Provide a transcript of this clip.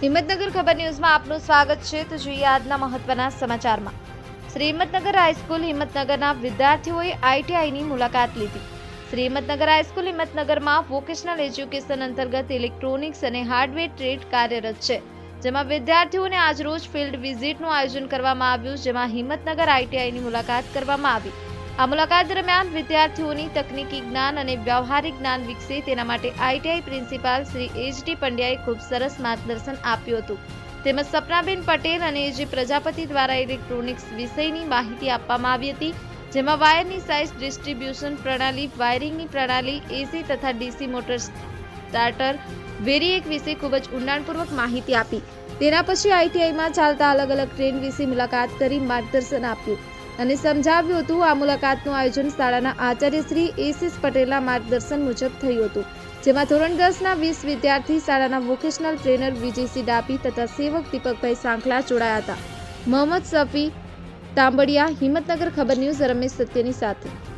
હિંમતનગર ખબર ન્યૂઝમાં આપનું સ્વાગત છે. તો જોઈએ આજના મહત્વના સમાચારમાં. શ્રી હિંમતનગર હાઈસ્કૂલ હિંમતનગરના વિદ્યાર્થીઓએ આઈટીઆઈની મુલાકાત લીધી. શ્રી હિંમતનગર હાઈસ્કૂલ હિંમતનગરમાં વોકેશનલ એજ્યુકેશન અંતર્ગત ઇલેક્ટ્રોનિક્સ અને હાર્ડવેર ટ્રેડ કાર્યરત છે. જેમાં વિદ્યાર્થીઓને આજરોજ ફિલ્ડ વિઝિટનું આયોજન કરવામાં આવ્યું, જેમાં હિંમતનગર આઈટીઆઈની મુલાકાત કરવામાં આવી. આ મુલાકાત દરમિયાન વિદ્યાર્થીઓની તકનીકી જ્ઞાન અને વ્યવહારિક જ્ઞાન વિકસે તેના માટે ITI principal Shri H D પંડ્યાએ ખૂબ સરસ માર્ગદર્શન આપ્યું હતું. તેમજ સપનાબેન પટેલ અને એજી પ્રજાપતિ દ્વારા ઇલેક્ટ્રોનિક્સ વિષયની માહિતી આપવામાં આવી હતી, જેમાં વાયરની સાઇઝ, ડિસ્ટ્રીબ્યુશન પ્રણાલી, વાયરિંગની પ્રણાલી, એસી તથા ડીસી મોટર સ્ટાર્ટર વેરીએક વિશે ખૂબ જ ઊંડાણપૂર્વક માહિતી આપી. તેના પછી આઈટીઆઈમાં ચાલતા અલગ અલગ ટ્રેન વિશે મુલાકાત કરી માર્ગદર્શન આપ્યું. અને સમજાવ્યું હતું, આ મુલાકાતનું આયોજન શાળાના આચાર્ય શ્રી એસીસ પટેલના માર્ગદર્શન મુજબ થયું હતું, જેમાં ધોરણ દસના વીસ વિદ્યાર્થી શાળાના વોકેશનલ ટ્રેનર વિજયસિંહ ડાપી તથા સેવક દીપકભાઈ સાંખલા જોડાયા હતા. મોહમ્મદ સફી તાંબડિયા, હિંમતનગર ખબર ન્યૂઝ, રમેશ સત્યની સાથે.